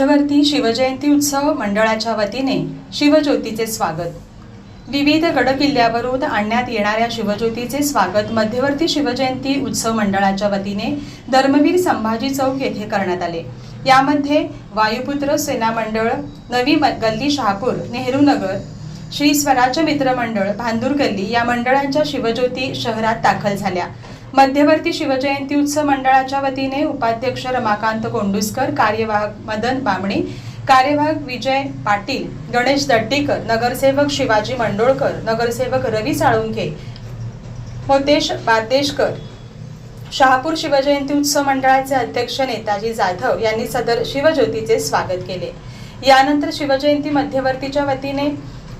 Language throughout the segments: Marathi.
मध्यवर्ती शिवजयंती उत्सव मंडळाच्या वतीने शिवज्योतीचे स्वागत. विविध गडकिल्ल्यावरून आणण्यात येणाऱ्या शिवज्योतीचे स्वागत मध्यवर्ती शिवजयंती उत्सव मंडळाच्या वतीने धर्मवीर संभाजी चौक येथे करण्यात आले. यामध्ये वायुपुत्र सेना मंडळ नवी म- गल्ली शहापूर नेहरू नगर श्री स्वराज्य मित्र मंडळ भांदूर गल्ली या मंडळांच्या शिवज्योती शहरात दाखल झाल्या. मध्यवर्ती शिवजयंती उत्सव मंडळाच्या वतीने उपाध्यक्ष रमाकांत कोंडुसकर कार्यवाहक मदन बामणे कार्यवाहक विजय पाटील गणेश दड्डीकर नगरसेवक शिवाजी मंडोळकर नगरसेवक रवी साळुंखे मोतेश बातेशकर. शहापूर शिवजयंती उत्सव मंडळाचे अध्यक्ष नेताजी जाधव यांनी सदर शिवज्योतीचे स्वागत केले. यानंतर शिवजयंती मध्यवर्तीच्या वतीने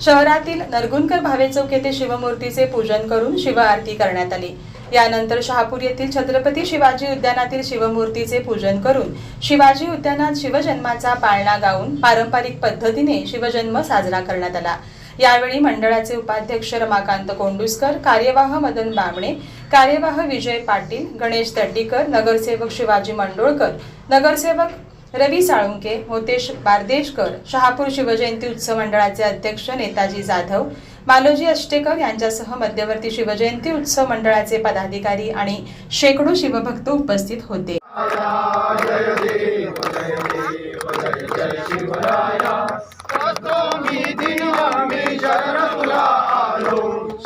शहरातील नरगुणकर भावे चौक येथे शिवमूर्तीचे पूजन करून शिवआरती करण्यात आली. यानंतर शहापूर येथील छत्रपती शिवाजी उद्यानातील शिवमूर्तीचे पूजन करून शिवाजी उद्यानात शिवजन्माचा पाळणा गाऊन पारंपरिक पद्धतीने शिवजन्म साजरा करण्यात आला. यावेळी मंडळाचे उपाध्यक्ष रमाकांत कोंडुसकर कार्यवाह मदन बामणे कार्यवाह विजय पाटील गणेश दड्डीकर नगरसेवक शिवाजी मंडोळकर नगरसेवक रवी साळुंके मोतेश बारदेशकर शहापूर शिवजयंती उत्सव मंडळाचे अध्यक्ष नेताजी जाधव मालोजी अष्टेकर यांच्यासह मध्यवर्ती शिवजयंती उत्सव मंडळाचे पदाधिकारी आणि शेकडो शिवभक्त उपस्थित होते.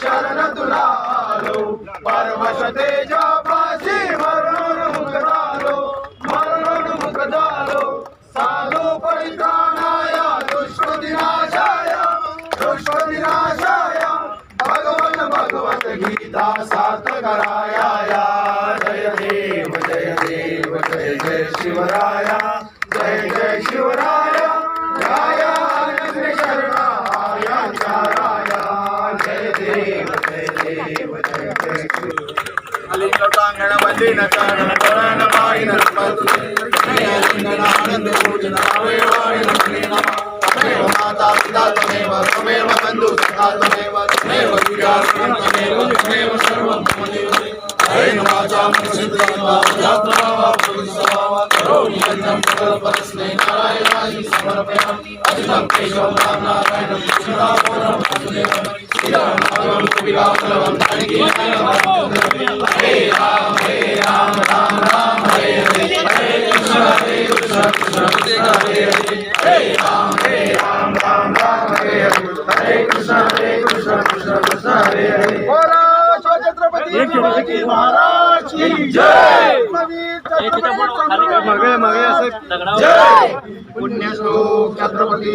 शरण तुला आलो सीता सात कराया या जय देव जय देव जय जय शिवराया जय जय शिवराया राया अनन्य राया जय देव जय देव जय जय शिव अलिंगांगण बंदिन करण आनंद अवयवाय नमः तमेव माता तमेव तमेव बन्धु सखा तमेव तमेव सर्वं मम करोमि नारायणाय समर्पयामि। अजितं केशवं राम वासुदेवं कविरामलवं हरे राम हरे राम राम राम हरे हरे। हरे कृष्ण हरे कृष्ण कृष्ण कृष्ण हरे हरे। महाराज की जय। जय।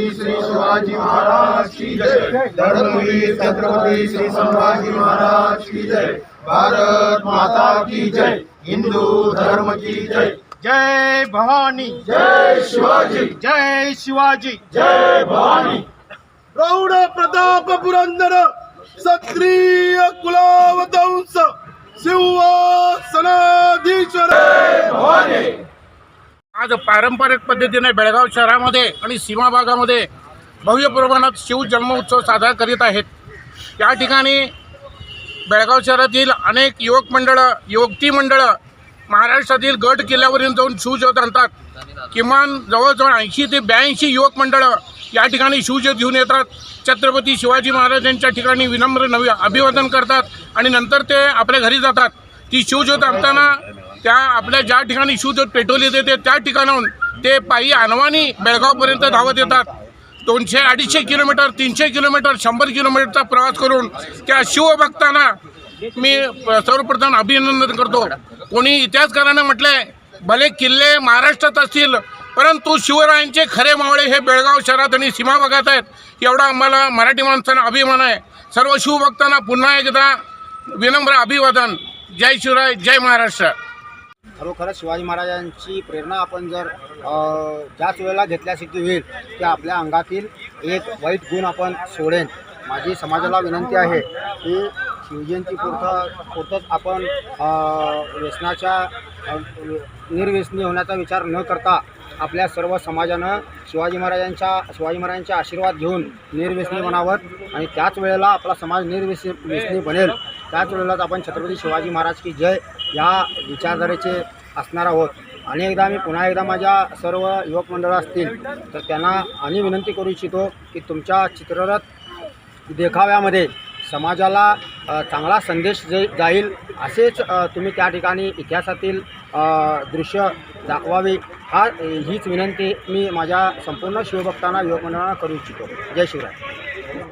श्री शिवाजी महाराज की जय। धर्मवीर छत्रपती श्री संभाजी महाराज की जय। भारत माता की जय। हिंदू धर्म की जय। जय भवानी। जय शिवाजी। जय शिवाजी। जय भवानी। प्रौढ प्रताप पुरंदर क्षत्रिय कुलावतंस सिंहासनाधीश्वर. आज पारंपरिक पद्धतीने बेळगाव शहरामध्ये आणि सीमा भागामध्ये भव्य प्रमाणात शिव जन्मोत्सव साजरा करीत आहेत. या ठिकाणी बेळगाव शहरातील अनेक युवक मंडळं युवती मंडळं महाराष्ट्रातील गड किल्ल्यावरून जाऊन शिवज्योत आणतात. किमान जवळजवळ ऐंशी ते ब्याऐंशी युवक मंडळं या ठिकाणी शिवज्योत घेऊन येतात. छत्रपती शिवाजी महाराजांच्या ठिकाणी विनम्र नवी अभिवादन करतात आणि नंतर ते आपल्या घरी जातात. ती शिवज्योत आणताना त्या आपल्या ज्या ठिकाणी शिवज्योत पेटवली जाते त्या ठिकाणाहून ते पायी अनवानी बेळगावपर्यंत धावत येतात. दोनशे अडीचशे किलोमीटर तीनशे किलोमीटर शंभर किलोमीटरचा प्रवास करून त्या शिवभक्तांना मी सर्वप्रथम अभिनंदन करतो. कोणी इतिहासकारानं म्हटलंय भले किल्ले महाराष्ट्रात असतील परंतु शिवरायांचे खरे मावळे हे बेळगाव शहरात आणि सीमा भागात आहेत. एवढा आम्हाला मराठी माणसांना अभिमान आहे. सर्व शिवभक्तांना पुन्हा एकदा विनम्र अभिवादन. जय शिवराय जय महाराष्ट्र. खरोखरच शिवाजी महाराजांची प्रेरणा आपण जर ज्याच वेळेला घेतल्यासारखी होईल की आपल्या अंगातील एक वाईट गुण आपण सोडेन. माझी समाजाला विनंती आहे की शिवजयंती पुरतं पुरतंच आपण व्यसनाच्या निर्व्यसनी होण्याचा विचार न करता आपल्या सर्व समाजानं शिवाजी महाराजांच्या शिवाजी महाराजांचे आशीर्वाद घेऊन निर्व्यसनी बनावं आणि त्याच वेळेला आपला समाज निर्व्यसनी व्यसनी बनेल. त्याच वेळेलाच आपण छत्रपती शिवाजी महाराज की जय या विचारधारेचे असणार आहोत. अनेकदा मी पुन्हा एकदा माझ्या सर्व युवक मंडळ असतील तर त्यांना आणि विनंती करू इच्छितो की तुमच्या चित्ररथ देखाव्यामध्ये समाजाला चांगला संदेश जे जाईल असेच तुम्ही त्या ठिकाणी इतिहासातील दृश्य दाखवावे. हा हीच विनंती मी माझ्या संपूर्ण शिवभक्तांना युवक मंडळांना करू इच्छितो. जय शिवराय.